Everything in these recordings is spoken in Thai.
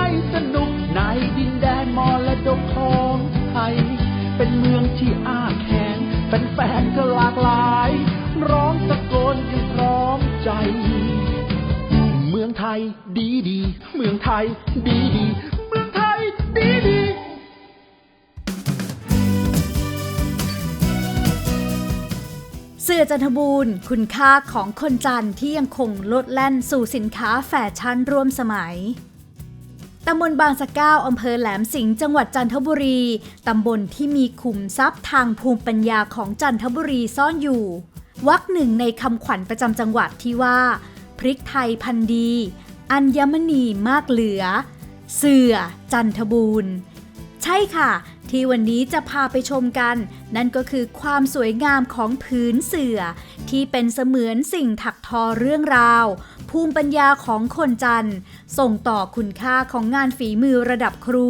ส ยดีดีเมืองไทยดีดีเสื้อจันทบูรณ์ คุณค่าของคนจันทร์ที่ยังคงลดแล่นสู่สินค้าแฟชั่นร่วมสมัยตำบลบางสะเก้าอำเภอแหลมสิงห์จังหวัดจันทบุรี ตำบลที่มีขุมทรัพย์ทางภูมิปัญญาของจันทบุรีซ่อนอยู่ วักหนึ่งในคำขวัญประจำจังหวัดที่ว่า พริกไทยพันดี อัญมณีมากเหลือ เสือจันทบูรณ์ ใช่ค่ะ ที่วันนี้จะพาไปชมกัน นั่นก็คือความสวยงามของผืนเสือที่เป็นเสมือนสิ่งถักทอเรื่องราว ภูมิปัญญาของคนจันทร์ ส่งต่อคุณค่าของงานฝีมือระดับครู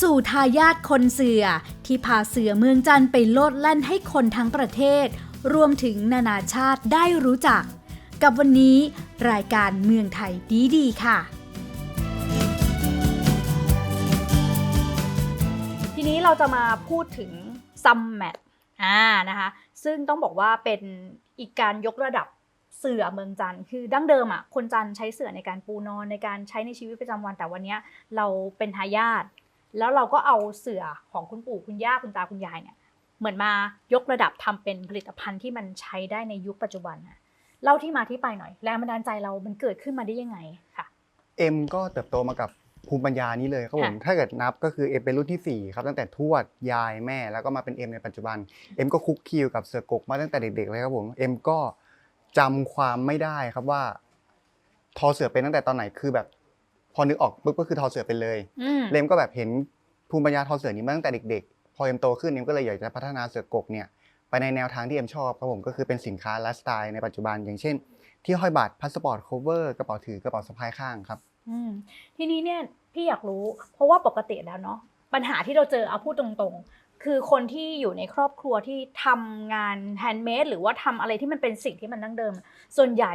สู่ทายาทคนเสือ ที่พาเสือเมืองจันทร์ไปโลดแล่นให้คนทั้งประเทศ รวมถึงนานาชาติได้รู้จัก กับวันนี้รายการเมืองไทยดีๆค่ะทีนี้เราจะมาพูดถึงซัมแมทอ่านะคะซึ่งต้องบอกว่าเป็นอีกการยกระดับเสือเมืองจันทร์คือดั้งเดิมอะคนจันทร์ใช้เสือในการปูนอนในการใช้ในชีวิตประจำวันแต่วันนี้เราเป็นทายาทแล้วเราก็เอาเสือของคุณปู่คุณย่าคุณตาคุณยายเนี่ยเหมือนมายกระดับทำเป็นผลิตภัณฑ์ที่มันใช้ได้ในยุคปัจจุบันนะ เล่าที่มาที่ไปหน่อยแรงบันดาลใจเรามันเกิดขึ้นมาได้ยังไงค่ะเอ็มก็เติบโตมากับภูมิปัญญานี้เลยครับผมค่ะถ้าเกิดนับก็คือเอ็มเป็นรุ่นที่ 4 ครับตั้งแต่ทวดยายแม่แล้วก็มาเป็นเอ็มในปัจจุบันเอ็มก็คุกคีอยู่กับเสือกกมาตั้งแต่เด็กๆเลยครับผมเอ็มก็จำความไม่ได้ครับว่า ทอเสือเป็นตั้งแต่ตอนไหนคือแบบ พอนึกออกปุ๊บก็คือทอเสือเป็นเลยอืมเอ็มก็แบบเห็นภูมิปัญญาทอเสือนี้มาตั้งแต่เด็ก ๆ พอเอ็มโตขึ้นเอ็มก็เลยอยากจะพัฒนาเสือกกเนี่ย ไปในแนวทางที่เอ็มชอบครับผมก็คือเป็นสินค้าไลฟ์สไตล์ในปัจจุบัน อย่างเช่น ที่ห้อยบัตรพาสปอร์ตโคเวอร์กระเป๋าถือกระเป๋าสะพายข้างครับทีนี้เนี่ยพี่อยากรู้เพราะว่าปกติแล้วเนาะปัญหาที่เราเจอเอาพูดตรงๆ คือคนที่อยู่ในครอบครัวที่ทำงานแฮนด์เมดหรือว่าทำอะไรที่มันเป็นสิ่งที่มันดั้งเดิม ส่วนใหญ่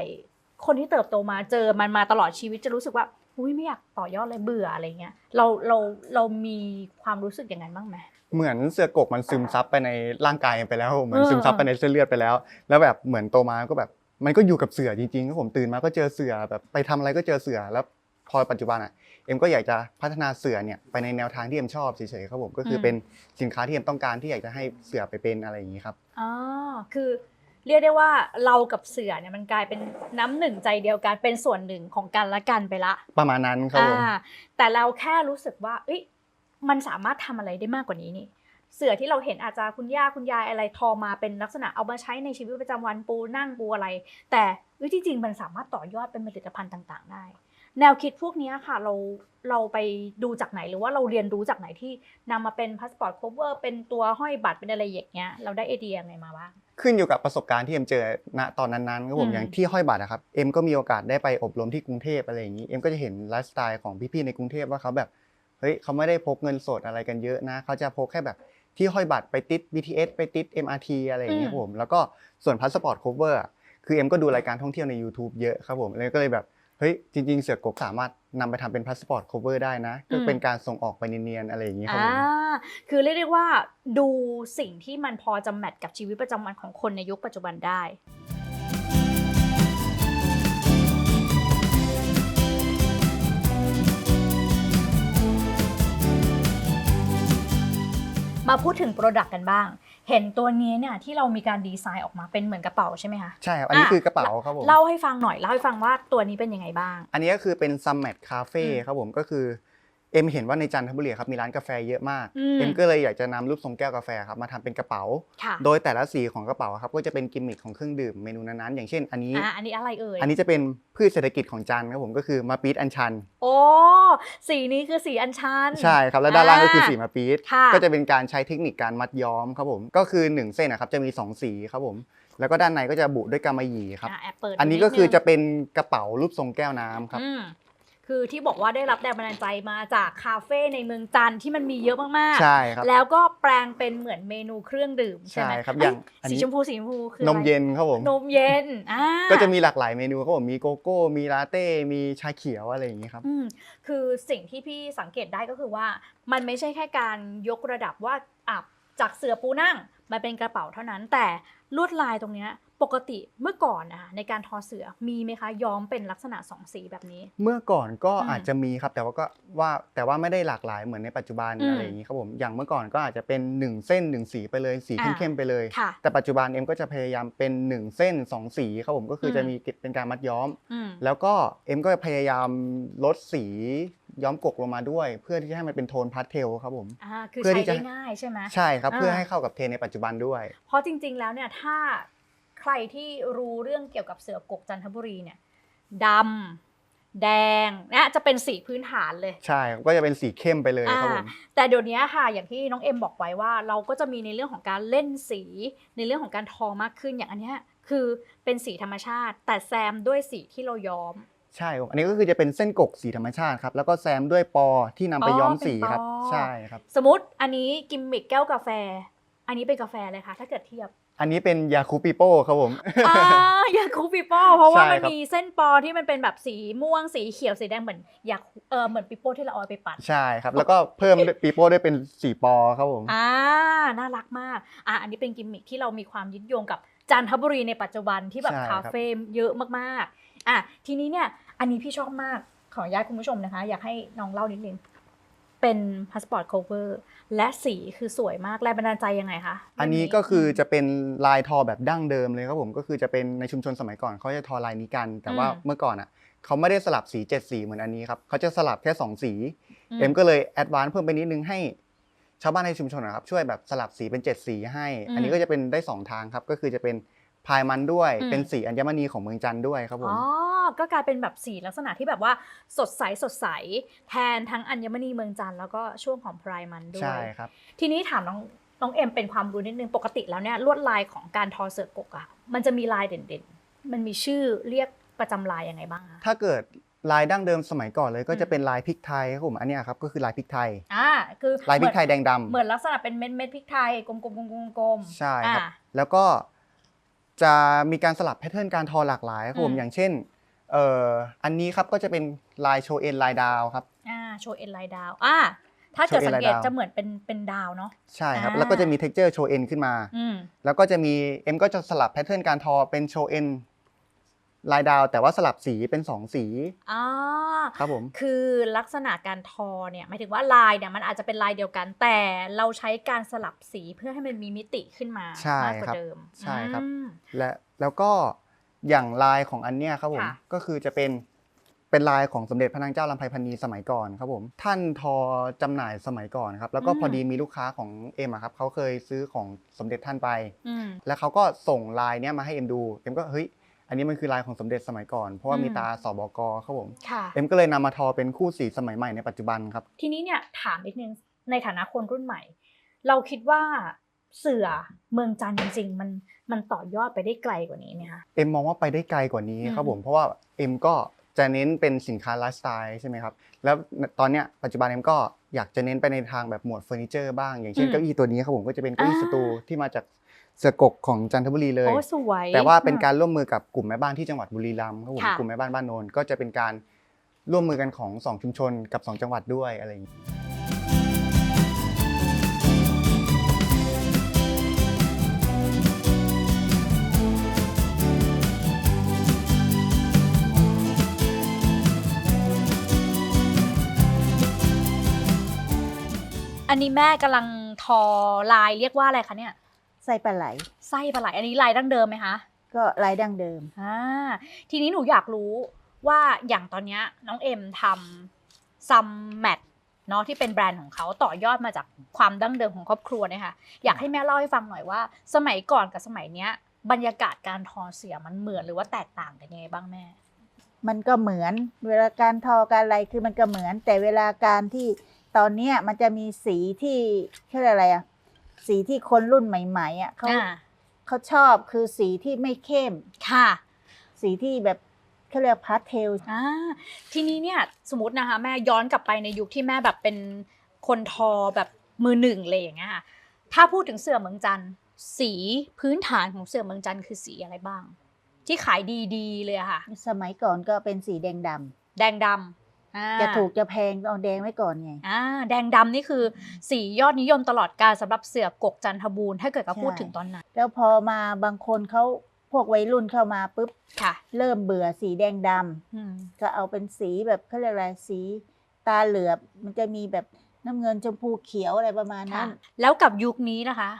คนที่เติบโตมาเจอมันมาตลอดชีวิตจะรู้สึกว่าอุ้ยไม่อยากต่อยอดเลยเบื่ออะไรเงี้ยเราเราเรามีความรู้สึกอย่างนั้นบ้างไหม เหมือนเสือกกมันซึมซับไปในร่างกายไปแล้วเหมือนเออซึมซับไปในเส้นเลือดไปแล้ว แล้วแบบเหมือนโตมาก็แบบมันก็อยู่กับเสือจริงๆก็ผมตื่นมาก็เจอเสือแบบไปทำอะไรก็เจอเสือแล้วพอปัจจุบันอะเอ็มก็อยากจะพัฒนาเสือเนี่ยไปในแนวทางที่เอ็มชอบเฉยๆครับผมก็คือเป็นสินค้าที่เอ็มต้องการที่อยากจะให้เสือไปเป็นอะไรอย่างนี้ครับอ๋อคือเรียกได้ว่าเรากับเสือเนี่ยมันกลายเป็นน้ำหนึ่งใจเดียวกันเป็นส่วนหนึ่งของกันและกันไปละ ประมาณนั้นครับผมอ่าแต่เราแค่รู้สึกว่าเอ้ย มันสามารถทำอะไรได้มากกว่านี้นี่เสือที่เราเห็นอาจจะคุณย่าคุณยายอะไรทอมาเป็นลักษณะเอามาใช้ในชีวิตประจำวันปูนั่งปูอะไร แต่เอ้ยที่จริงมันสามารถต่อยอดเป็นผลิตภัณฑ์ต่าง ๆ ได้ แนวคิดพวกเนี้ยค่ะเราเราไปดูจากไหนหรือว่าเราเรียนรู้จากไหนที่นำมาเป็นพาสปอร์ตโคเวอร์เป็นตัวห้อยบัตรเป็นอะไรอย่างเงี้ยเราได้ไอเดียยังไงมาบ้างขึ้นอยู่กับประสบการณ์ที่เอ็มเจอณตอนนั้นๆครับผอืมมอย่างที่ห้อยบัตรนะครับเอ็มก็มีโอกาสได้ไปอบรมที่กรุงเทพอะไรอย่างนี้เอ็มก็จะเห็นไลฟ์สไตล์ของพี่ๆในกรุงเทพว่าเขาแบบ เฮ้ยเขาไม่ได้พกเงินสดอะไรกันเยอะนะเขาจะพกแค่แบบที่ห้อยบัตรไปติด BTS ไปติด MRT อะไรอย่างเงี้ยครับผม แล้วก็ส่วนพาสปอร์ตโคเวอร์คือเอ็มก็ดูรายการท่องเที่ยวใน YouTube เยอะครับผมแล้วก็เลยแบบเฮ้ยจริง ๆ เสือกกสามารถนำไปทำเป็นพาสปอร์ตโคเวอร์ได้นะ ก็เป็นการส่งออกไปเนียนๆอะไรอย่างนี้ครับอ่าผมคือเรียกได้ว่าดูสิ่งที่มันพอจะแมทกับชีวิตประจำวันของคนในยุคปัจจุบันได้ มาพูดถึงโปรดักต์กันบ้าง เห็นตัวนี้เนี่ยที่เรามีการดีไซน์ออกมาเป็นเหมือนกระเป๋าใช่ไหมคะ ใช่ครับ อันนี้อะคือกระเป๋าครับผม เล่าให้ฟังหน่อย เล่าให้ฟังว่าตัวนี้เป็นยังไงบ้าง อันนี้ก็คือเป็น Summit Cafe อืมครับผม ก็คือเอ็มเห็นว่าในจันทบุรีครับมีร้านกาแฟเยอะมากอืมเอ็มก็เลยอยากจะนำรูปทรงแก้วกาแฟครับมาทำเป็นกระเป๋าค่ะโดยแต่ละสีของกระเป๋าครับก็จะเป็นกิมมิคของเครื่องดื่มเมนูนั้นๆอย่างเช่น อันนี้อ่าอันนี้อะไรเอ่ยอันนี้จะเป็นพืชเศรษฐกิจของจันทร์ครับผมก็คือมะปี๊ดอัญชัน โอ้สีนี้คือสีอัญชัน ใช่ครับแล้วด้านล่างก็คือสีมะปี๊ดค่ะก็จะเป็นการใช้เทคนิคการมัดย้อมครับผมก็คือหนึ่งเส้นนะครับจะมีสองสีครับผมแล้วก็ด้านในก็จะบุด้วยกำมะหยี่ครับอะแอบเปิดอันนี้ดก็คือนึงจะเป็นกระเป๋ารูปทรงแก้วน้ำครับอืม คือที่บอกว่าได้รับแรงบันดาลใจมาจากคาเฟ่ในเมืองจันทร์ที่มันมีเยอะมากๆ ใช่ครับ แล้วก็แปลงเป็นเหมือนเมนูเครื่องดื่มใช่ไหมใช่ครับเอ้อย่างอันนี้สีชมพูสีชมพูคือนมเย็นครับผมนมเย็นอ่าก็จะมีหลากหลายเมนูครับผมมีโกโก้ มีลาเต้ มีชาเขียวอะไรอย่างนี้ครับอืมคือสิ่งที่พี่สังเกตได้ก็คือว่ามันไม่ใช่แค่การยกระดับว่าอะจากเสือปูนั่งมาเป็นกระเป๋าเท่านั้น แต่ลวดลายตรงเนี้ย ปกติเมื่อก่อนนะคะในการทอเสือมีไหมคะย้อมเป็นลักษณะสองสีแบบนี้ เมื่อก่อนก็อืมอาจจะมีครับแต่ว่าก็ว่าแต่ว่าไม่ได้หลากหลายเหมือนในปัจจุบันอืมอะไรอย่างนี้ครับผมอย่างเมื่อก่อนก็อาจจะเป็น 1 เส้น 1 สีไปเลยสีอ่าเข้มๆไปเลยค่ะแต่ปัจจุบันเอ็มก็จะพยายามเป็น 1 เส้น 2 สีครับผมก็คืออมจะมีเป็นการมัดย้อมอืมแล้วก็เอ็มก็พยายามลดสีย้อมกกลงมาด้วย เพื่อที่จะให้มันเป็นโทนพาสเทลครับผมอ่าคือเพื่อใช้ที่จะได้ง่ายใช่ไหมใช่ครับเพื่ออ่าให้เข้ากับเทรนด์ในปัจจุบันด้วย เพราะจริง ๆแล้วเนี่ยถ้า ใครที่รู้เรื่องเกี่ยวกับเสือกกจันทบุรีเนี่ยดำแดงนะจะเป็นสีพื้นฐานเลย ใช่ครับก็จะเป็นสีเข้มไปเลยครับผมอ่าแต่เดี๋ยวนี้ค่ะอย่างที่น้องเอ็มบอกไว้ว่า เราก็จะมีในเรื่องของการเล่นสีในเรื่องของการทอมากขึ้นอย่างอันเนี้ยคือเป็นสีธรรมชาติ แต่แซมด้วยสีที่เราย้อมใช่ครับอันนี้ก็คือจะเป็นเส้นกกสีธรรมชาติครับ แล้วก็แซมด้วยปอที่นำไปอ๋อย้อมเป็นสีครับปอใช่ครับ สมมติอันนี้กิมมิกแก้วกาแฟ อันนี้เป็นกาแฟเลยค่ะ ถ้าเกิดเทียบ อันนี้เป็นยาคูปิโป้ครับผม อ่ายาคูปิโป้เพราะว่าใช่มันครับ มีเส้นปอที่มันเป็นแบบสีม่วงสีเขียวสีแดงเหมือนยาคูเออเหมือนปิโป้ที่เราเอาไปปั่นใช่ครับ แล้วก็เพิ่มปีโป้ด้วยเป็นสีปอครับผม อ่าน่ารักมากอะอันนี้เป็นกิมมิคที่เรามีความยึดโยงกับจันทบุรีในปัจจุบันที่แบบใช่ครัคาบ เฟ่เยอะมากๆอะทีนี้เนี่ยอันนี้พี่ชอบมากขออนุญาตคุณผู้ชมนะคะ อยากให้น้องเล่านิดนึง เป็นพาสปอร์ต cover และสีคือสวยมากแรงบันดาลใจยังไงคะอันนี้เรื่งก็คือจะเป็นลายทอแบบดั้งเดิมเลยครับผมก็คือจะเป็นในชุมชนสมัยก่อนเขาจะทอลายนี้กัน แต่ว่าอืมเมื่อก่อนอะเขาไม่ได้สลับสีเจ็ดสีเหมือนอันนี้ครับเขาจะสลับแค่สองสีมเอ็มก็เลยแอดวานซ์เพิ่มไปนิดนึงให้ชาวบ้านในชุมชนนะครับช่วยแบบสลับสีเป็นเจ็ดสีให้อืมอันนี้ก็จะเป็นได้สองทางครับก็คือจะเป็น พายมันด้วย อืม เป็นสีอัญมณีของเมืองจันทร์ด้วยครับผม อ๋อ ก็กลายเป็นแบบสีลักษณะที่แบบว่าสดใสสดใส แทนทั้งอัญมณีเมืองจันทร์แล้วก็ช่วงของพรายมันด้วยใช่ครับ ทีนี้ถามน้องน้องเอ็มเป็นความรู้นิดนึงปกติแล้วเนี่ยลวดลายของการทอเสือกกอะมันจะมีลายเด่นๆ มันมีชื่อเรียกประจำลายยังไงบ้างคะถ้าเกิดลายดั้งเดิมสมัยก่อนเลยก็อืมจะเป็นลายพริกไทยครับผมอันเนี้ยครับก็คือลายพริกไทย อ่าคือลายพริกไทยแดงดำเหมือนลักษณะเป็นเม็ดเม็ดๆพริกไทยกลมๆกลมๆๆๆใช่ครับ อ่าแล้วก็ จะมีการสลับแพทเทิร์นการทอหลากหลายครับผอืมมอย่างเช่นเอ่ออันนี้ครับก็จะเป็นลายโชว์เอ็นลายดาวครับอ่าโชว์เอ็นไลน์ดาวอ่าถ้าเกิดโชว์เอ็นสังเกตลายดาวจะเหมือนเป็นเป็นดาวเนาะใช่ครับอ่าแล้วก็จะมีเท็กเจอร์โชว์เอ็นขึ้นมาอืมแล้วก็จะมีเอ็มก็จะสลับแพทเทิร์นการทอเป็นโชว์เอ็น ลายดาวแต่ว่าสลับสีเป็นสองสีอ่าครับผมคือลักษณะการทอเนี่ยหมายถึงว่าลายเนี่ยมันอาจจะเป็นลายเดียวกัน แต่เราใช้การสลับสีเพื่อให้มันมีมิติขึ้นมาใช่มากกว่าครับเดิมใช่ครับอืมและแล้วก็อย่างลายของอันเนี้ยครับผมค่ะก็คือจะเป็นเป็นลายของสมเด็จพระนางเจ้าลำไพพันนีสมัยก่อนครับผมท่านทอจำหน่ายสมัยก่อนครับแล้วก็พอดีมีลูกค้าของเอ็มอะครับเขาเคยซื้อของสมเด็จท่านไปอืมแล้วเขาก็ส่งลายเนี้ยมาให้เอ็มดูเอ็มก็เฮ้ย อันนี้มันคือลายของสมเด็จสมัยก่อน เพราะว่าอืมมีตาสบกครับผมค่ะเอ็มก็เลยนำมาทอเป็นคู่สีสมัยใหม่ในปัจจุบันครับ ทีนี้เนี่ยถามนิดนึงในฐานะคนรุ่นใหม่ เราคิดว่าเสือเมืองจันทร์จริง ๆ มันมันต่อยอดไปได้ไกลกว่านี้ไหมคะเอ็มมองว่าไปได้ไกลกว่านี้ครับผมเพราะว่าเอ็มก็จะเน้นเป็นสินค้าไลฟ์สไตล์ใช่ไหมครับ แล้วตอนเนี้ยปัจจุบันเอ็มก็อยากจะเน้นไปในทางแบบหมวดเฟอร์นิเจอร์บ้าง อย่างเช่นอืมเก้าอี้ตัวนี้ครับผมก็จะเป็นเก้าอี้อ่าสตูที่มาจาก เสือกกของจันทบุรีเลยโอ้สวยแต่ว่าเป็นการร่วมมือกับกลุ่มแม่บ้านที่จังหวัดบุรีรัมย์ครับผมค่ะกลุ่มแม่บ้านบ้านโนนก็จะเป็นการร่วมมือกันของสองชุมชนกับสองจังหวัดด้วยอะไรอย่างนี้อันนี้แม่กำลังทอลายเรียกว่าอะไรคะเนี่ย ไส้ปลาไหล ไส้ปลาไหลอันนี้ลายดั้งเดิมไหมคะก็ลายดั้งเดิมอ่าทีนี้หนูอยากรู้ว่าอย่างตอนเนี้ยน้องเอ็มทำซัมแมทเนาะที่เป็นแบรนด์ของเขาต่อยอดมาจากความดั้งเดิมของครอบครัวเนี่ยค่ะอยากให้แม่เล่าให้ฟังหน่อยว่า สมัยก่อนกับสมัยเนี้ย บรรยากาศการทอเสียมันเหมือนหรือว่าแตกต่างกันยังไงบ้างแม่ มันก็เหมือนเวลาการทอการอะไรคือมันก็เหมือน แต่เวลาการที่ตอนเนี้ยมันจะมีสีที่เขาเรียกอะไรอะ สีที่คนรุ่นใหม่ๆอะเขาอ่าเขาชอบคือสีที่ไม่เข้ม ค่ะสีที่แบบเขาเรียกพาสเทล อ่าทีนี้เนี่ยสมมตินะคะ แม่ย้อนกลับไปในยุคที่แม่แบบเป็นคนทอแบบมือหนึ่งเลยอย่างเงี้ยค่ะถ้าพูดถึงเสือเมืองจันทร์สีพื้นฐานของเสือเมืองจันทร์คือสีอะไรบ้าง ที่ขายดีๆเลยอะค่ะ สมัยก่อนก็เป็นสีแดงดำแดงดำอ่า จะถูกจะแพงต้องเอาแดงไว้ก่อนไงอ่าแดงดำนี่คือสียอดนิยมตลอดกาลสำหรับเสือกกจันทบูรณ์ถ้าเกิดเขาพูดถึงตอนนั้น แล้วพอมาบางคนเขาพวกวัยรุ่นเข้ามาปุ๊บค่ะเริ่มเบื่อสีแดงดำอืมก็เอาเป็นสีแบบเขาเรียกอะไรสีตาเหลือบมันจะมีแบบน้ำเงินชมพูเขียวอะไรประมาณค่ะนั้น แล้วกับยุคนี้นะคะ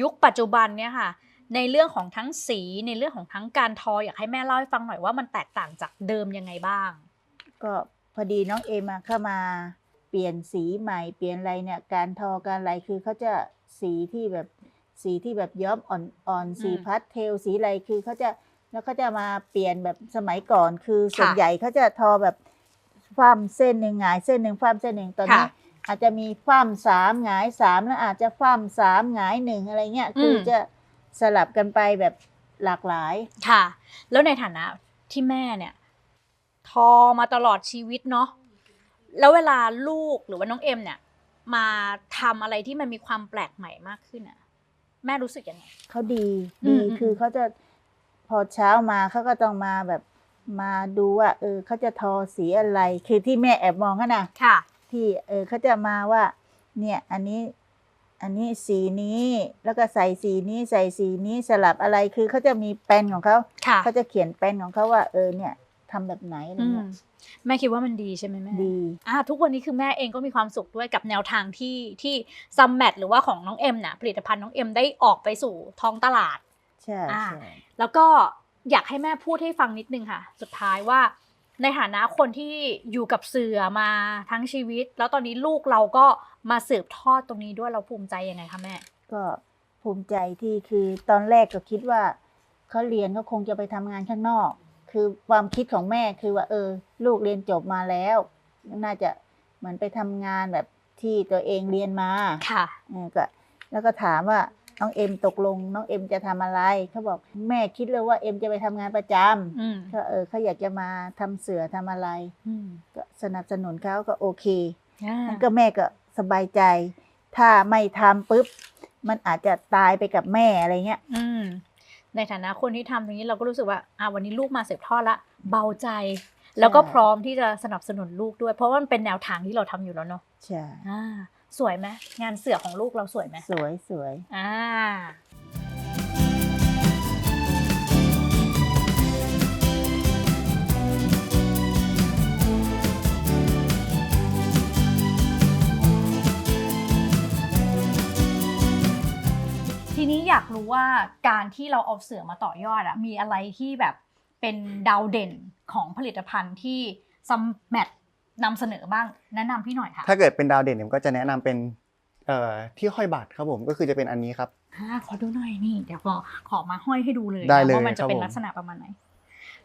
ยุคปัจจุบันเนี่ยค่ะ ในเรื่องของทั้งสีในเรื่องของทั้งการทออยากให้แม่เล่าให้ฟังหน่อยว่ามันแตกต่างจากเดิมยังไงบ้าง ก็ พอดีน้องเอมาเข้ามาเปลี่ยนสีใหม่เปลี่ยนอะไรเนี่ยการทอการอะไรคือเขาจะสีที่แบบสีที่แบบย้อมอ่อนๆสีอืมพาสเทลสีอะไรคือเขาจะแล้วเขาจะมาเปลี่ยนแบบสมัยก่อนคือส่วนค่ะใหญ่เขาจะทอแบบฟ้ามเส้นหนึ่งหงายเส้นหนึ่งฟ้ามเส้นหนึ่งตอนนี้ค่ะอาจจะมีฟ้ามสามหงายสามแล้วอาจจะฟ้ามสามหงายหนึ่งอะไรเงี้ยคืออมจะสลับกันไปแบบหลากหลายค่ะ แล้วในฐานะที่แม่เนี่ย ทอมาตลอดชีวิตเนาะแล้วเวลาลูกหรือว่าน้องเอ็มเนี่ย มาทำอะไรที่มันมีความแปลกใหม่มากขึ้นอะแม่รู้สึกยังไง เขาดีอืดีมอืม คือเขาจะพอเช้ามาเขาก็ต้องมาแบบมาดูว่า เออเขาจะทอสีอะไร คือที่แม่แอบมองกันนะค่ะ ที่เออเขาจะมาว่า เนี่ยอันนี้อันนี้สีนี้แล้วก็ใส่สีนี้ใส่สีนี้สลับอะไรคือเขาจะมีแปลนของเขา ค่ะ เขาจะเขียนแปลนของเขาว่าเออเนี่ย ทำแบบไหนอะไรอืมเงี้ยแม่คิดว่ามันดีใช่ไหมแม่ดีอ่าทุกวันนี้คือแม่เองก็มีความสุขด้วยกับแนวทางที่ที่ซัมแมทหรือว่าของน้องเอ็มน่ะผลิตภัณฑ์น้องเอ็มได้ออกไปสู่ท้องตลาดใช่อ่าใช่แล้วก็อยากให้แม่พูดให้ฟังนิดนึงค่ะ สุดท้ายว่า ในฐานะคนที่อยู่กับเสือมาทั้งชีวิต แล้วตอนนี้ลูกเราก็มาสืบทอดตรงนี้ด้วยเราภูมิใจยังไงคะแม่ ก็ภูมิใจที่คือตอนแรกก็คิดว่าเขาเรียนเขาคงจะไปทำงานข้างนอก คือความคิดของแม่คือว่า เออ ลูกเรียนจบมาแล้ว น่าจะเหมือนไปทำงานแบบที่ตัวเองเรียนมาค่ะเออก็แล้วก็ถามว่าน้องเอ็มตกลงน้องเอ็มจะทำอะไรเขาบอกแม่คิดเลยว่าเอ็มจะไปทำงานประจอืมำก็เออเขาอยากจะมาทำเสือทำอะไรอืมก็สนับสนุนเขาก็โอเคอ่านั่นก็แม่ก็สบายใจ ถ้าไม่ทำปุ๊บมันอาจจะตายไปกับแม่อะไรเงี้ยอืม ในฐานะคนที่ทำตรงนี้เราก็รู้สึกว่าอ่าวันนี้ลูกมาสืบทอดละเบาใจ แล้วก็พร้อมที่จะสนับสนุนลูกด้วย เพราะว่ามันเป็นแนวทางที่เราทำอยู่แล้วเนาะใช่อ่าสวยไหมงานเสือของลูกเราสวยไหมสวยสวยอ่า นี้อยากรู้ว่าการที่เราเอาเสือมาต่อยอดอะมีอะไรที่แบบเป็นดาวเด่นของผลิตภัณฑ์ที่ซัมแมทนำเสนอบ้างแนะนำพี่หน่อยค่ะ ถ้าเกิดเป็นดาวเด่นผมก็จะแนะนำเป็นเอ่อที่ห้อยบัตรครับผมก็คือจะเป็นอันนี้ครับอ่าขอดูหน่อยนี่เดี๋ยวขอขอมาห้อยให้ดูเลยนะได้เลยว่ามันจะเป็นครับผมลักษณะประมาณไหน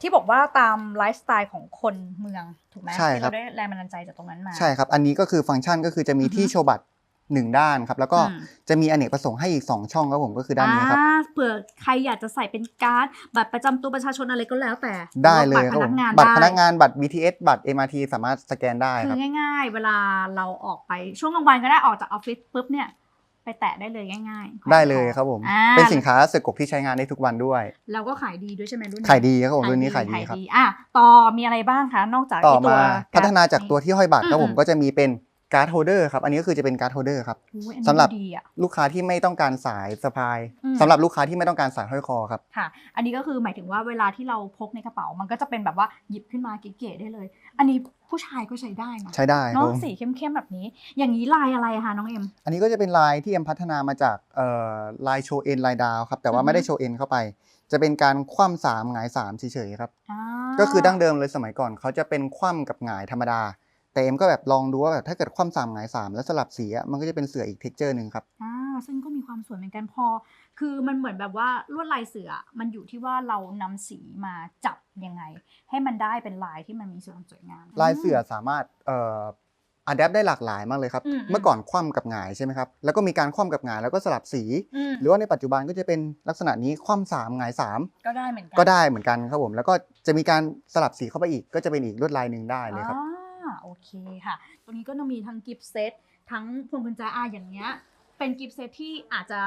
ที่บอกว่าตามไลฟ์สไตล์ของคนเมืองถูกไหมใช่ที่ครับเราได้แรงบันดาลใจจากตรงนั้นมา ใช่ครับ อันนี้ก็คือฟังก์ชันก็คือจะมีอือฮึที่โชว์บัตร หนึ่งด้านครับ แล้วก็อืมจะมีอเนกประสงค์ให้อีก2ช่องครับผมก็คือด้านนี้ครับ อ่าเผื่อใครอยากจะใส่เป็นการ์ดบัตรประจำตัวประชาชนอะไรก็แล้วแต่ได้เลยหครือรับว่าผบัตมรพนักงานบัตรพนักงานได้บัตร BTS บัตร MRT สามารถสแกนได้คืครัอบ ง่าย ๆ เวลาเราออกไปช่วงกลางวันก็ได้ออกจากออฟฟิศปุ๊บเนี่ย ไปแตะได้เลยง่ายๆได้เลยครับผม อ่าเป็นสินค้าเสือกกที่ใช้งานได้ทุกวันด้วยแล้วก็ขายดีด้วยใช่ไหมรุ่นนี้ขายดีครับผมรุ่นนี้ขายดีครับ อะต่อมีอะไรบ้างคะนอกจากต่อไตัวมาพัฒนาจากตัวที่ห้อยบัตรครับผมอืมก็จะมีเป็น การ์ดโฮลเดอร์ครับ อันนี้ก็คือจะเป็นการ์ดโฮลเดอร์ครับอุ๊ยอันนี้สำหรับดีอะลูกค้าที่ไม่ต้องการสายสะพายอืม สำหรับลูกค้าที่ไม่ต้องการสายห้อยคอครับ ค่ะ อันนี้ก็คือหมายถึงว่าเวลาที่เราพกในกระเป๋ามันก็จะเป็นแบบว่าหยิบขึ้นมาเก๋ๆได้เลย อันนี้ผู้ชายก็ใช้ได้นะใช้ได้ครับเนาะผมสีเข้มๆแบบนี้ อย่างนี้ลายอะไรอะคะน้องเอ็ม อันนี้ก็จะเป็นลายที่เอ็มพัฒนามาจากเอ่อลายโชว์เอ็นลายดาวครับแต่ว่าอือฮึไม่ได้โชว์เอ็นเข้าไป จะเป็นการคว่ำสามหงายสามเฉยๆครับ อ่าก็คือดั้งเดิมเลยสมัยก่อนเขาจะเป็นคว่ำกับหงายธรรมดา แต่เอ็มก็แบบลองดูว่าแบบถ้าเกิดคว่ำสามหงายสามแล้วสลับสีอะมันก็จะเป็นเสืออีกเท็กเจอร์หนึ่งครับอ่าซึ่งก็มีความสวยเหมือนกันพอ คือมันเหมือนแบบว่าลวดลายเสือมันอยู่ที่ว่าเรานำสีมาจับยังไง ให้มันได้เป็นลายที่มันมีส่วนสวยงาม ลายเสือสามารถเอ่ออัดแอปได้หลากหลายมากเลยครับ อืม เมื่อก่อนคว่ำกับหงายใช่ไหมครับแล้วก็มีการคว่ำกับหงายแล้วก็สลับสี อืมหรือว่าในปัจจุบันก็จะเป็นลักษณะนี้คว่ำสามหงายสามก็ได้เหมือนกันก็ได้เหมือนกันครับผมแล้วก็จะมีการสลับสีเข้าไปอีกก็จะเป็นอีกลวดลายหนึ่งได้เลยครับ อ่า โอเคค่ะ ตรงนี้ก็จะมีทั้งกิฟต์เซตทั้งพวงกุญแจอาอย่างเงี้ย เป็นกิฟต์เซตที่อาจจะ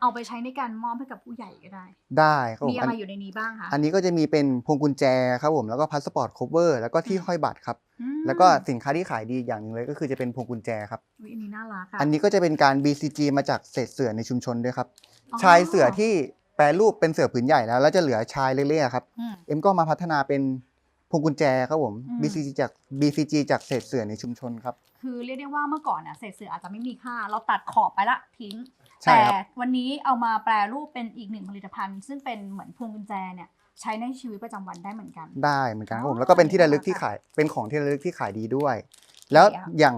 เอาไปใช้ในการมอบให้กับผู้ใหญ่ก็ได้ ได้ครับผมมีอะไรอยู่ในนี้บ้างคะ อันนี้ก็จะมีเป็นพวงกุญแจครับผมแล้วก็พาสปอร์ตคเวอร์แล้วก็ที่ห้อยบัตรครับอืมแล้วก็สินค้าที่ขายดีอย่างหนึ่งเลยก็คือจะเป็นพวงกุญแจครับอุ๊ยอันนี้น่ารักค่ะอันนี้ก็จะเป็นการ BCG มาจากเศษเสื่อในชุมชนด้วยครับอ๋อชายเสื่อที่แปรรูปเป็นเสื่อผืนใหญ่แล้ว แล้วจะเหลือชายเล็กๆครับอืมเอ็มก็มาพัฒนาเป็น พวงกุญแจครับผม อืม BCG จาก BCG จากเศษเสื่อในชุมชนครับ คือเรียกได้ว่าเมื่อก่อนน่ะเศษเสืออาจจะไม่มีค่า เราตัดขอบไปละทิ้ง ใช่แต่ครับ วันนี้เอามาแปลรูปเป็นอีกหนึ่งผลิตภัณฑ์ ซึ่งเป็นเหมือนพวงกุญแจเนี่ยใช้ในชีวิตประจำวันได้เหมือนกัน ได้เหมือนกันครับผอ๋มอแล้วก็เป็นที่ระลึกดีที่มากขาย เป็นของที่ระลึกที่ขายดีด้วย แล้วดีอะอย่าง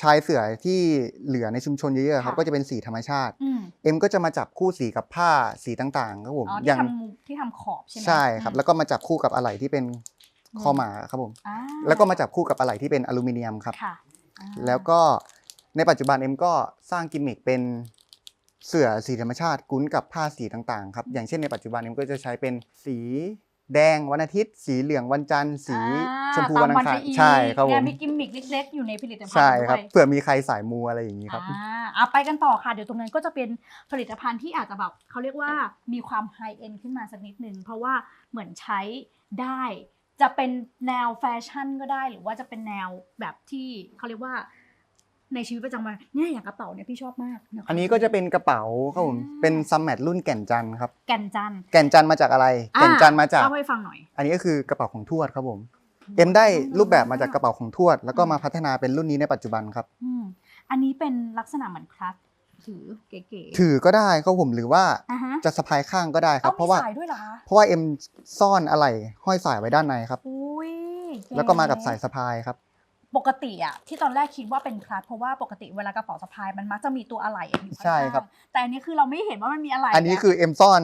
ชายเสือที่เหลือในชุมชนเยอะๆครับ ค่ะ ก็จะเป็นสีธรรมชาติ อืมเอ็มก็จะมาจับคู่สีกับผ้าสีต่างๆครับผม อ๋ออที่ย่างทำมุมที่ทำขอบใช่ไหมใช่ครับอืมแล้วก็มาจับคู่กับอะไหล่ที่เป็นอืม ข้อหมาครับผมอ่าแล้วก็มาจับคู่กับอะไหล่ที่เป็นอลูมิเนียมครับ ค่ะอ่าแล้วก็ในปัจจุบันเอ็มก็สร้างกิมมิคเป็นเสื่อสีธรรมชาติกุ้นกับผ้าสีต่างๆครับอย่างเช่นในปัจจุบันเอ็มก็จะใช้เป็นสีแดงวันอาทิตย์ สีเหลืองวันจันทร์ สีอ่าชมพูวันอังคารตมไปอีกใช่ครับผเนี่ยมมีกิมมิคเล็กๆ อยู่ในผลิตภัณฑ์ใช่ครับด้วยเผื่อมีใครสายมูอะไรอย่างนี้ครับ อ่าเอาไปกันต่อค่ะเดี๋ยวตรงนั้นก็จะเป็นผลิตภัณฑ์ที่อาจจะแบบเขาเรียกว่ามีความไฮเอ็นขึ้นมาสักนิดนึงเพราะว่าเหมือนใช้ได้ จะเป็นแนวแฟชั่นก็ได้ หรือว่าจะเป็นแนวแบบที่เขาเรียกว่าในชีวิตประจำวันเนี่ยอย่างกระเป๋าเนี่ยพี่ชอบมากเดี๋ยวขอันนี้ก็จะเป็นกระเป๋าครับผมอ่าเป็นซัมแมทรุ่นแก่นจันทร์ครับ แก่นจันทร์แก่นจันทร์มาจากอะไร แก่นจันทร์มาจาก เล่าให้ฟังหน่อย อันนี้ก็คือกระเป๋าของทวดครับผม เอ็มได้รูปแบบมาจากกระเป๋าของทวด แล้วก็มาพัฒนาเป็นรุ่นนี้ในปัจจุบันครับ อืมอันนี้เป็นลักษณะเหมือนคลัตช์ ถือเก๋ๆถือก็ได้ครับผมหรือว่าอ่าฮะจะสะพายข้างก็ได้ครัเอาบเพมีราะว่าสายด้วยเหรอคะเพราะว่าเอ็มซ่อนอะไรห้อยสายไว้ด้านในครับ อุ้ยเแล้วก็มากับสายสะพายครับ ปกติอะที่ตอนแรกคิดว่าเป็นคลัตช์เพราะว่าปกติเวลากระเป๋าสะพายมันมักจะมีตัวอะไหล่อะอยู่ข้างๆใช่ครับ แต่อันนี้คือเราไม่เห็นว่ามันมีอะไหล่อันนี้คือเอ็มซ่อน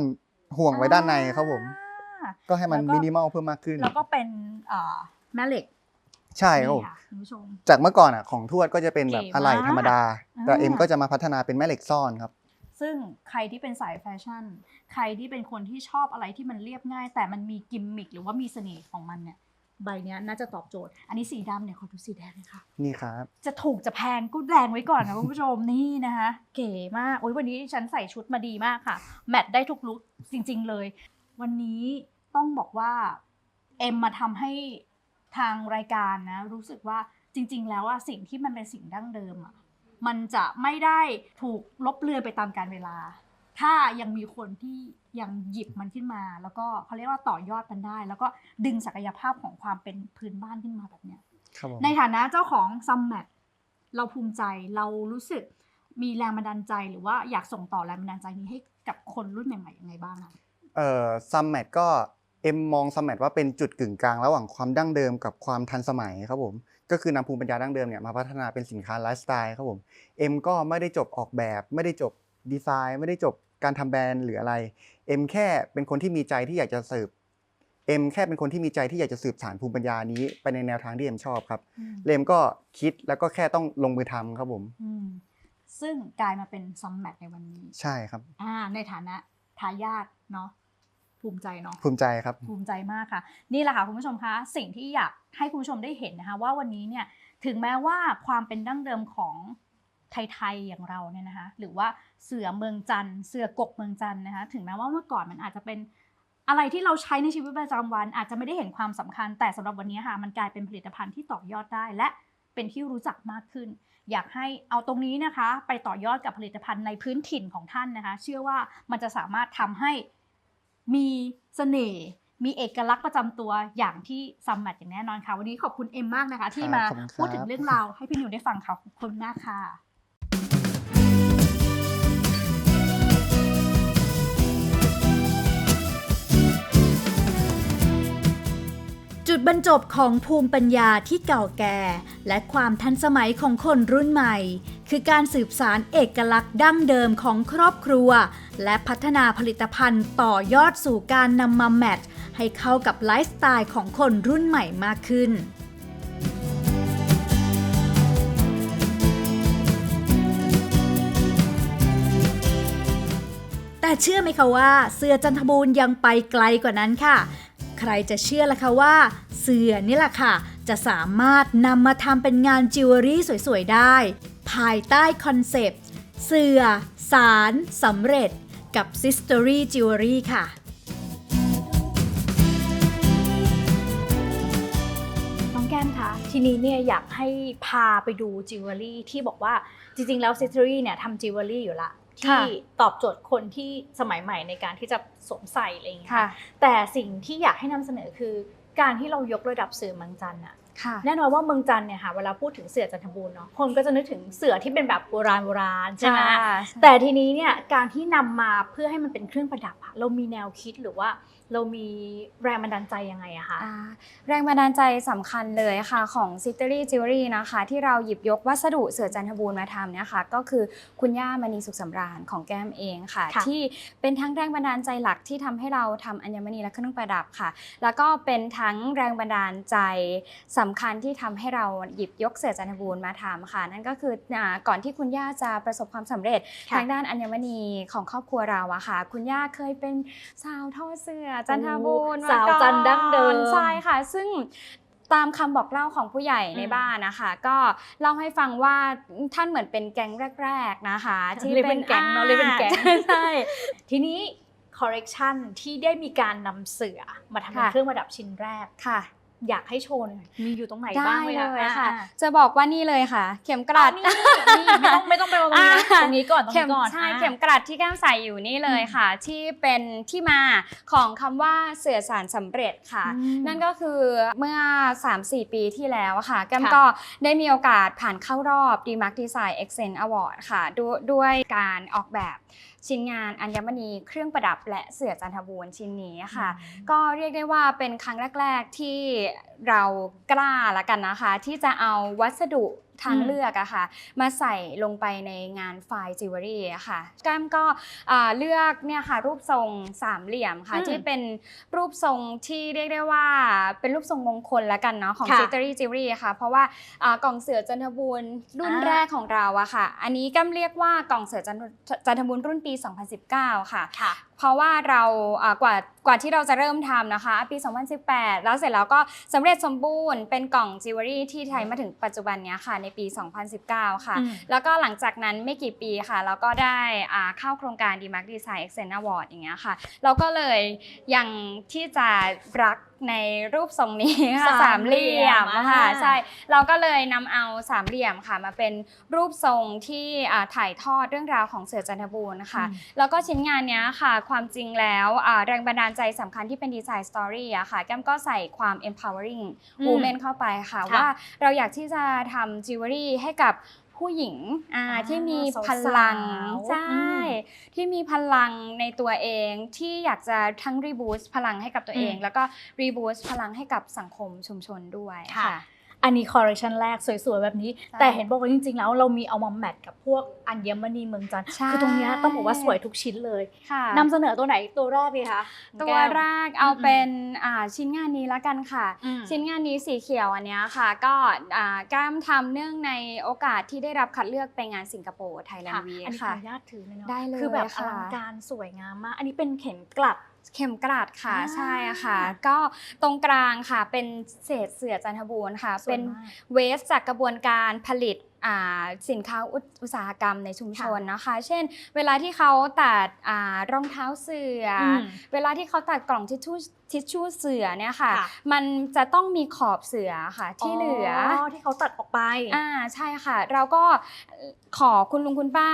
ห่วงไว้ด้านในครับผม อ่า ก็ให้มันแล้วก็ มินิมอลเพิ่มมากขึ้น แล้วก็เป็นเอ่อแม่เหล็ก ใช่ครับผมนี่ค่ะคุณผู้ชม จากเมื่อก่อนอะของทวดก็จะเป็นแบบเก๋มากอะไหล่ธรรมดา แต่อ่า เอ็มก็จะมาพัฒนาเป็นแม่เหล็กซ่อนครับ ซึ่งใครที่เป็นสายแฟชั่น ใครที่เป็นคนที่ชอบอะไรที่มันเรียบง่าย แต่มันมีกิมมิคหรือว่ามีเสน่ห์ของมันเนี่ยใบเนี้ยน่าจะตอบโจทย์ อันนี้สีดำเนี่ยขอดูสีแดงเลยค่ะนี่ครับจะถูกจะแพงก็แรงไว้ก่อนนะ คุณผู้ชมนี่นะคะเก๋มากโอ้ยวันนี้ฉันใส่ชุดมาดีมากค่ะ แมทได้ทุกลุคจริง ๆ เลย วันนี้ต้องบอกว่าเอ็มมาทำให้ ทางรายการนะรู้สึกว่าจริง ๆ แล้วอะสิ่งที่มันเป็นสิ่งดั้งเดิมอะมันจะไม่ได้ถูกลบเลือนไปตามกาลเวลา ถ้ายังมีคนที่ยังหยิบมันขึ้นมา แล้วก็เขาเรียกว่าต่อยอดมันได้ แล้วก็ดึงศักยภาพของความเป็นพื้นบ้านขึ้นมาแบบเนี้ยครับผมในฐานะเจ้าของซัมแมทเราภูมิใจเรารู้สึกมีแรงบันดาลใจหรือว่าอยากส่งต่อแรงบันดาลใจนี้ให้กับคนรุ่นใหม่ๆยังไงบ้างอะเอ่อซัมแมทก็ เอ็มมองซัมแมทว่าเป็นจุดกึ่งกลางระหว่างความดั้งเดิมกับความทันสมัยครับผมก็คือนำภูมิปัญญาดั้งเดิมเนี่ยมาพัฒนาเป็นสินค้าไลฟ์สไตล์ครับผมเอ็มก็ไม่ได้จบออกแบบ ไม่ได้จบดีไซน์ ไม่ได้จบการทำแบรนด์หรืออะไรเอ็มแค่เป็นคนที่มีใจที่อยากจะสืบเอ็มแค่เป็นคนที่มีใจที่อยากจะสืบสานภูมิปัญญานี้ไปในแนวทางที่เอ็มชอบครับเลมก็คิดแล้วก็แค่ต้องลงมือทำครับผมอืมซึ่งกลายมาเป็นซัมแมทในวันนี้ ใช่ครับอ่าในฐานะทายาทเนาะ ภูมิใจเนาะภูมิใจครับภูมิใจมากค่ะ นี่แหละค่ะคุณผู้ชมคะสิ่งที่อยากให้คุณผู้ชมได้เห็นนะคะว่าวันนี้เนี่ยถึงแม้ว่าความเป็นดั้งเดิมของไทยๆอย่างเราเนี่ยนะคะหรือว่าเสือเมืองจันทร์เสือกกเมืองจันทร์นะคะถึงแม้ว่าเมื่อก่อนมันอาจจะเป็นอะไรที่เราใช้ในชีวิตประจำวันอาจจะไม่ได้เห็นความสำคัญ แต่สำหรับวันนี้ค่ะมันกลายเป็นผลิตภัณฑ์ที่ต่อยอดได้และเป็นที่รู้จักมากขึ้น อยากให้เอาตรงนี้นะคะ ไปต่อยอดกับผลิตภัณฑ์ในพื้นถิ่นของท่านนะคะ เชื่อว่ามันจะสามารถทำให้ มีเสน่ห์มีเอกลักษณ์ประจำตัวอย่างที่ซัมแมทอย่างแน่นอนค่ะ วันนี้ขอบคุณเอ็มมากนะคะ ที่มาขอบคุณครับพูดถึงเรื่องราวให้พี่หนิวได้ฟังค่ะขอบคุณมากค่ะจุดจุดบรรจบของภูมิปัญญาที่เก่าแก่ และความทันสมัยของคนรุ่นใหม่ คือการสืบสารเอกลักษณ์ดั้งเดิมของครอบครัว และพัฒนาผลิตภัณฑ์ต่อยอดสู่การนำมาแมทช์ให้เข้ากับไลฟ์สไตล์ของคนรุ่นใหม่มากขึ้นแต่เชื่อไหมคะว่าเสือจันทบูรณ์ยังไปไกลกว่านั้นค่ะ ใครจะเชื่อล่ะคะว่า เสือนี่แหละค่ะ จะสามารถนำมาทำเป็นงานจิวเวลรี่สวยๆได้ ภายใต้คอนเซปต์ เสือสารสำเร็จ กับ Sistery Jewelry ค่ะน้องแก้มคะทีนี้เนี่ยอยากให้พาไปดูจิวเวลรี่ที่บอกว่าจริงๆ แล้วซิสเตอรี่เนี่ยทำจิวเวลรี่อยู่ละที่ตอบโจทย์คนที่สมัยใหม่ในการที่จะสวมใส่อะไรอย่างเงี้ยค่ะแต่สิ่งที่อยากให้นำเสนอคือการที่เรายกระดับเสือเมืองจันทร์อะค่ะ แน่นอนว่าเมืองจันทร์เนี่ยค่ะเวลาพูดถึงเสือจันทบูรณ์เนาะคนก็จะนึกถึงเสือที่เป็นแบบโบราณโบราณใช่ไหมแต่ทีนี้เนี่ยการที่นำมาเพื่อให้มันเป็นเครื่องประดับอะเรามีแนวคิดหรือว่า เรามีแรงบันดาลใจยังไงอะคะอ่าแรงบันดาลใจสำคัญเลยค่ะของ c i t e r y Jewelry นะคะ ที่เราหยิบยกวัสดุเสือจันทบูรณ์มาทำเนี่ยค่ะก็คือคุณย่ามณีสุขสำราญของแก้มเองค่ะค่ะที่เป็นทั้งแรงบันดาลใจหลักที่ทำให้เราทำอัญมณีและเครื่องประดับค่ะ แล้วก็เป็นทั้งแรงบันดาลใจสำคัญที่ทำให้เราหยิบยกเสือจันทบูรณ์มาทำค่ะ นั่นก็คืออาก่อนที่คุณย่าจะประสบความสำเร็จค่ะทางด้านอัญมณีของครอบครัวเราอะค่ะ คุณย่าเคยเป็นสาวทอเสือจันทบูรณ์มสาวก่อจันดั้งเดิมใช่ค่ะ ซึ่งตามคำบอกเล่าของผู้ใหญ่ในอืมบ้านนะคะ ก็เล่าให้ฟังว่าท่านเหมือนเป็นแก๊งแรก ๆนะคะ ที่เรียกเป็นแก๊งเนอะเรียกเป็นแก๊งใช่ทีนี้ correction ที่ได้มีการนำเสือมาทำเป็นค่ะเครื่องประดับชิ้นแรกค่ะ อยากให้โชว์หน่อยมีอยู่ตรงไหนได้บ้างไหมเลยค่ะ อ่าจะบอกว่านี่เลยค่ะ เข็มกอ่าลัด นี่นี่ไม่ต้องไม่ต้องไปวางตรงนี้นะอ่า ตรงนี้ก่อนตรงเข็มนี้ก่อนใช่อ่า เข็มกลัดที่แก้มใส่อยู่นี่เลยค่ะ ที่เป็นที่มาของคำว่าเสือสารสำเร็จค่ะ อืมนั่นก็คือเมื่อ 3-4 ปีที่แล้วอะค่ะแก้มค่ะ ก็ได้มีโอกาสผ่านเข้ารอบ DMARC Design Excellence Award ค่ะด้วยด้วยการออกแบบ ชิ้นงานอัญมณีเครื่องประดับและเสือจันทบูรณ์ชิ้นนี้ค่ะ ก็เรียกได้ว่าเป็นครั้งแรก ๆที่เรากล้าละกันนะคะ ที่จะเอาวัสดุ ทางอืมเลือกอะค่ะ มาใส่ลงไปในงานไฟจิวเวลรี่อะค่ะแก้มก็อ่าเลือกเนี่ยค่ะรูปทรงสามเหลี่ยมค่ะอืมที่เป็นรูปทรงที่เรียกได้ว่าเป็นรูปทรงมงคลละกันเนาะของค่ะซิตอรี่จิวเวลรี่ค่ะ เพราะว่าอ่ากล่องเสือจันทบูรณ์รุ่นอ่าแรกของเราอะค่ะ อันนี้แก้มเรียกว่ากล่องเสือจันทจันทบูรณ์รุ่นปี 2019 ค่ะค่ะเพราะว่าเราอ่ากว่ากว่าที่เราจะเริ่มทำนะคะ ปี 2018 แล้วเสร็จแล้วก็สำเร็จสมบูรณ์เป็นกล่องจิวเวลรี่ที่ไทยมาถึงปัจจุบันเนี้ยค่ะ ในปี 2019 ค่ะอืมแล้วก็หลังจากนั้นไม่กี่ปีค่ะ เราก็ได้อ่าเข้าโครงการ DMARC Design Excellence Award อย่างเงี้ยค่ะ เราก็เลยยังที่จะรักในรูปทรงนี้ค่ะสาสามมเหเหลี่ลี่ยยมมค่ะอ่า ใช่เราก็เลยนำเอาสามเหลี่ยมค่ะ มาเป็นรูปทรงที่อ่าถ่ายทอดเรื่องราวของเสือจันทบูรณ์นะคะ แล้วก็ชิ้นงานเนี้ยค่ะ ความจริงแล้วอ่าแรงบันดาลใจสำคัญที่เป็นดีไซน์สตอรี่อะค่ะแก้มก็ใส่ความ empowering อืม woman เข้าไปค่ะ ค่ะว่าเราอยากที่จะทำจิวเวลรี่ให้กับ ผู้หญิงอ่าอ่าที่มีสาวๆพลังอืใช่มที่มีพลังในตัวเองที่อยากจะทั้งรีบูสต์พลังให้กับตัวเอง อืมแล้วก็รีบูสต์พลังให้กับสังคมชุมชนด้วยค่ะ ค่ะ อันนี้คอร์เรคชันแรกสวยๆแบบนี้ใช่แต่เห็นบอกว่าจริงๆ แล้วเรามีเอามาแมทกับพวกอัญมณีเมืองจันทร์ใช่คือตรงเนี้ยต้องบอกว่าสวยทุกชิ้นเลยค่ะนำเสนอตัวไหนตัวแรกดีคะตัวแก้มแรกเอาอืมเป็นอ่าชิ้นงานนี้แล้วกันค่ะอืมชิ้นงานนี้สีเขียวอันเนี้ยค่ะ ก็อ่าก้ามทำเนื่องในโอกาสที่ได้รับคัดเลือกไปงานสิงคโปร์ไทยแลนค่ะด์วีอันนี้ขอค่ะอนุญาตถือเลยเนาะได้เลยคือแบบอค่ะลังการสวยงามมาก อันนี้เป็นเข็มกลัด เข็มกลัดค่ะอ่าใช่ค่ะ ก็ตรงกลางค่ะเป็นเศษเสือจันทบูรณ์ค่ะสวยเป็นมากเวสจากกระบวนการผลิตอ่าสินค้าอุตอุตสาหกรรมในชุมชนนะคะ เช่น เวลาที่เขาตัดอ่ารองเท้าเสืออมเวลาที่เขาตัดกล่องทิชชู่ ทิชชู่เสือเนี่ยค่ะ ค่ะ มันจะต้องมีขอบเสือค่ะที่เหลืออที่เขาตัดออกไป อ่าใช่ค่ะ เราก็ขอคุณลุงคุณป้า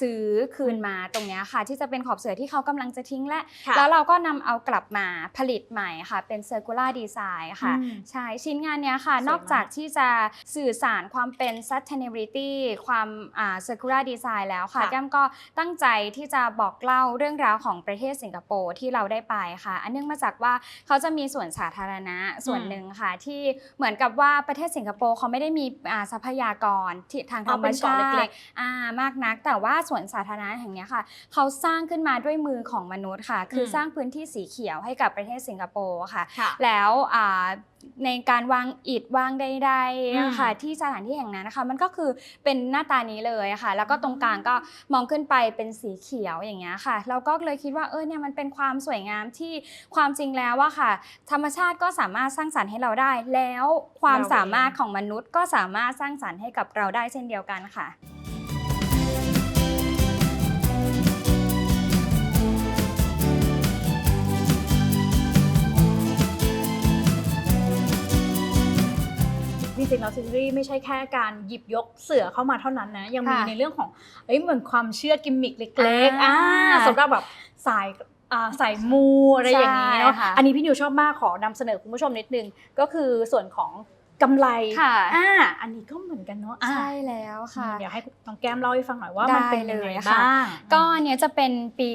ซื้อคืนมาตรงเนี้ยค่ะ ที่จะเป็นขอบเสือที่เขากำลังจะทิ้งและ ค่ะแล้วเราก็นำเอากลับมาผลิตใหม่ค่ะ เป็น circular design ค่ะ อืม ใช่ชิ้นงานเนี้ยค่ะ สวยมาก นอกจากที่จะสื่อสารความเป็น sustainability ความอ่า circular design แล้วค่ะ ค่ะแก้มก็ตั้งใจที่จะบอกเล่าเรื่องราวของประเทศสิงคโปร์ที่เราได้ไปค่ะ อันเนื่องมาจากว่าเขาจะมีส่วนสาธารณะส่วนอืมหนึ่งค่ะ ที่เหมือนกับว่าประเทศสิงคโปร์เขาไม่ได้มีอ่าทรัพยากรที่ทางธรรมเป็นเกาะชาติเล็กอ่ามากนัก แต่ว่าสวนสาธารณะแห่งเนี้ยค่ะ เขาสร้างขึ้นมาด้วยมือของมนุษย์ค่ะ คืออมสร้างพื้นที่สีเขียวให้กับประเทศสิงคโปร์ค่ะค่ะแล้วอ่าในการวางอิฐวางใดๆนะคะอืมที่สถานที่แห่งนั้นนะคะ มันก็คือเป็นหน้าตานี้เลยค่ะ แล้วก็ตรงกลางก็มองขึ้นไปเป็นสีเขียวอย่างเงี้ยค่ะ เราก็เลยคิดว่าเออเนี่ยมันเป็นความสวยงามที่ความจริงแล้วว่าค่ะ ธรรมชาติก็สามารถสร้างสรรค์ให้เราได้ แล้วความเราเองสามารถของมนุษย์ก็สามารถสร้างสรรค์ให้กับเราได้เช่นเดียวกันค่ะ ริงๆแล้วซีรีส์ไม่ใช่แค่การหยิบยกเสือเข้ามาเท่านั้นนะ ยังมีค่ะในเรื่องของเอ้ยเหมือนความเชื่อกิมมิคเล็กๆอ่าอ่าสำหรับแบบสายอ่าสายมูอะไรอย่างนี้เนาะใช่ค่ะ อันนี้พี่นิวชอบมากขอนำเสนอคุณผู้ชมนิดนึง ก็คือส่วนของ กำไรค่ะอ่าอันนี้ก็เหมือนกันเนาะอ่าใช่แล้วค่ะ เดี๋ยวให้น้องแก้มเล่าให้ฟังหน่อยว่ามันเป็นยังไงได้เลยค่ะบ้างก็อันเนี้ยจะเป็นปี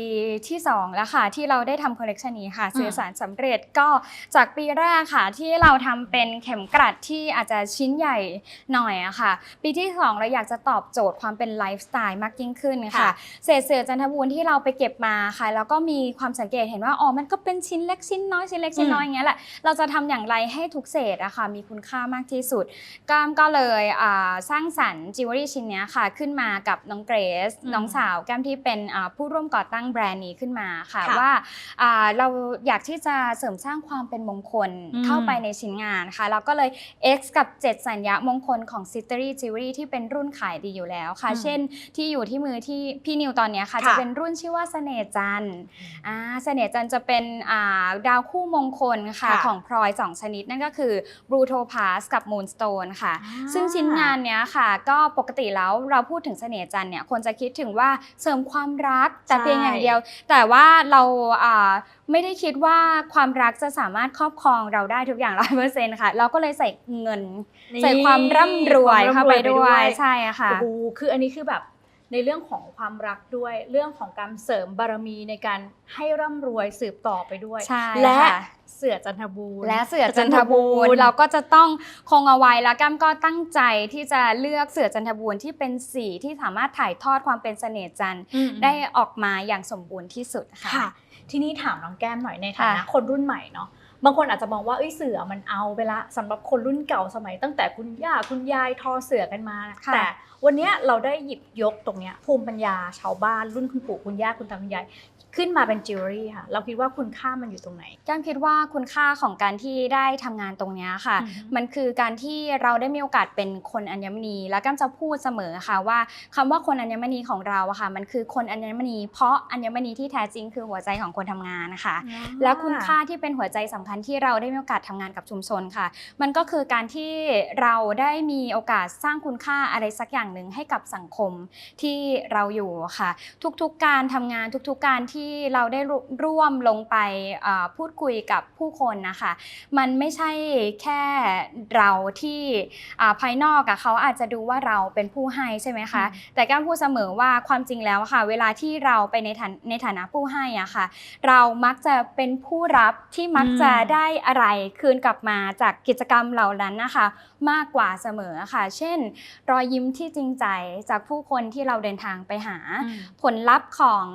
ที่ 2 แล้วค่ะที่เราได้ทำคอลเลกชันนี้ค่ะอืมสื่อสารสำเร็จก็จากปีแรกค่ะที่เราทำเป็นเข็มกลัดที่อาจจะชิ้นใหญ่หน่อยอะค่ะ ปีที่ 2 เราอยากจะตอบโจทย์ความเป็นไลฟ์สไตล์มากยิ่งขึ้นค่ะค่ะเศษเสือจันทบูรณ์ที่เราไปเก็บมาค่ะ แล้วก็มีความสังเกตเห็นว่าอ๋อมันก็เป็นชิ้นเล็กชิ้นน้อยชิ้นเล็กชิ้นน้อยอย่างเงี้ยแหละเราจะทำอย่างไรให้ทุกเศษอะค่ะมีคุณค่ามากที่สุดก้ามก็เลยอ่าสร้างสรรค์จิวเวลรี่ชิ้นเนี้ยค่ะ ขึ้นมากับน้องเกรซอืมน้องสาวแก้มที่เป็นอ่าผู้ร่วมก่อตั้งแบรนด์นี้ขึ้นมาค่ะค่ะว่าอ่าเราอยากที่จะเสริมสร้างความเป็นมงคลอืมเข้าไปในชิ้นงานค่ะ เราก็เลย X กับ 7 สัญญามงคลของ c i t e r y Jewelry ที่เป็นรุ่นขายดีอยู่แล้วค่ะอืมเช่นที่อยู่ที่มือที่พี่นิวตอนเนี้ยค่ะค่ะ จะเป็นรุ่นชื่อว่าเสน่ห์จันทร์อ่าเสน่ห์จันทร์จะเป็นอ่าดาวคู่มงคลค่ะค่ะของพลอยสองชนิด นั่นก็คือ Blue Topaz กับ Moonstone ค่ะ ซึ่งชิ้นงานเนี้ยค่ะ ก็ปกติแล้วเราพูดถึงเสน่ห์จันทร์เนี่ยคนจะคิดถึงว่าเสริมความรักแต่ใช่เพียงอย่างเดียว แต่ว่าเราอ่าไม่ได้คิดว่าความรักจะสามารถครอบครองเราได้ทุกอย่างร้อยเปอร์เซ็นต์ค่ะ เราก็เลยใส่เงินนี่ใส่ความร่ำรวยความร่ำรวยเข้าไปด้วยไปด้วยใช่ค่ะโอ้โหคืออันนี้คือแบบ ในเรื่องของความรักด้วย เรื่องของการเสริมบารมีในการให้ร่ำรวยสืบต่อไปด้วย ใช่และค่ะ เสือจันทบูรณ์ และเสือจันทบูรณ์เราก็จะต้องคงเอาไว้แล้วก้มก็ตั้งใจที่จะเลือกเสือจันทบูรณ์ที่เป็นสีที่สามารถถ่ายทอดความเป็นเสน่ห์จันทร์อืม ได้ออกมาอย่างสมบูรณ์ที่สุดค่ะ ค่ะ ทีนี้ถามน้องแก้มหน่อยในฐานะค่ะ คนรุ่นใหม่เนาะ บางคนอาจจะมองว่าเอ้ยเสือมันเอาไปละสำหรับคนรุ่นเก่าสมัยตั้งแต่คุณย่าคุณยายทอเสือกันมานะค่ะแต่วันเนี้ยเราได้หยิบยกตรงเนี้ยภูมิปัญญาชาวบ้านรุ่นคุณปู่คุณย่าคุณตาคุณยาย ขึ้นมาเป็นจิวเวลรี่ค่ะ เราคิดว่าคุณค่ามันอยู่ตรงไหนแก้มคิดว่าคุณค่าของการที่ได้ทำงานตรงเนี้ยค่ะ อือฮึ มันคือการที่เราได้มีโอกาสเป็นคนอัญมณี แล้วแก้มจะพูดเสมอค่ะว่าคำว่าคนอัญมณีของเราอะค่ะ มันคือคนอัญมณี เพราะอัญมณีที่แท้จริงคือหัวใจของคนทำงานนะคะ และคุณค่าที่เป็นหัวใจสำคัญที่เราได้มีโอกาสทำงานกับชุมชนค่ะ มันก็คือการที่เราได้มีโอกาสสร้างคุณค่าอะไรสักอย่างหนึ่งให้กับสังคมที่เราอยู่ค่ะ ทุกๆการทำงานทุกๆการที่เราได้ร่วร่วมลงไปเอ่อพูดคุยกับผู้คนนะคะ มันไม่ใช่แค่เราที่อ่าภายนอกอะเขาอาจจะดูว่าเราเป็นผู้ให้ใช่ไหมคะอืมแต่ก้ามพูดเสมอว่าความจริงแล้วอะค่ะ เวลาที่เราไปในฐานในฐานะผู้ให้อะค่ะ เรามักจะเป็นผู้รับที่มักจะอืมได้อะไรคืนกลับมาจากกิจกรรมเหล่านั้นนะคะ มากกว่าเสมอค่ะ เช่น รอยยิ้มที่จริงใจจากผู้คนที่เราเดินทางไปหาอืมผลลัพธ์ของ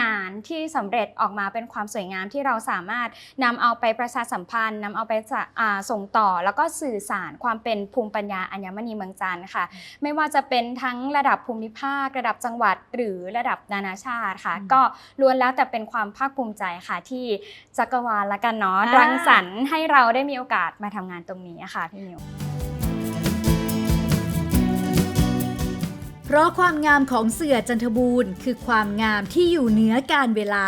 งานที่สำเร็จออกมาเป็นความสวยงามที่เราสามารถนำเอาไปประชาสัมพันธ์นำเอาไปจะอ่าส่งต่อ แล้วก็สื่อสารความเป็นภูมิปัญญาอัญมณีเมืองจันทร์ค่ะ ไม่ว่าจะเป็นทั้งระดับภูมิภาค ระดับจังหวัดหรือระดับนานาชาติค่ะอืมก็ล้วนแล้วแต่เป็นความภาคภูมิใจค่ะที่จักรวาลละกันเนาะอ่ารังสรรค์ให้เราได้มีโอกาสมาทำงานตรงนี้ค่ะพี่มิว เพราะความงามของเสือจันทบูรณ์ คือความงามที่อยู่เหนือการเวลา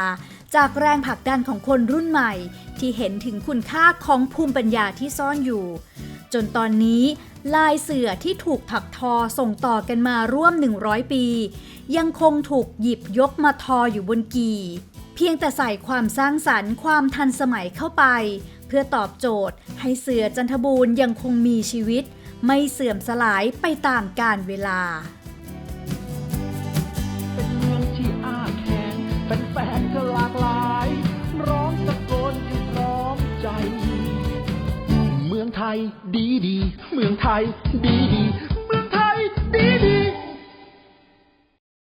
จากแรงผลักดันของคนรุ่นใหม่ ที่เห็นถึงคุณค่าของภูมิปัญญาที่ซ่อนอยู่ จนตอนนี้ลายเสือที่ถูกถักทอส่งต่อกันมาร่วม 100 ปี ยังคงถูกหยิบยกมาทออยู่บนกีเพียงแต่ใส่ความสร้างสรรค์ความทันสมัยเข้าไป เพื่อตอบโจทย์ ให้เสือจันทบูรณ์ยังคงมีชีวิต ไม่เสื่อมสลายไปตามกาลเวลาืองไทยดีดี เมืองไทยดีดี เมืองไทยดีดี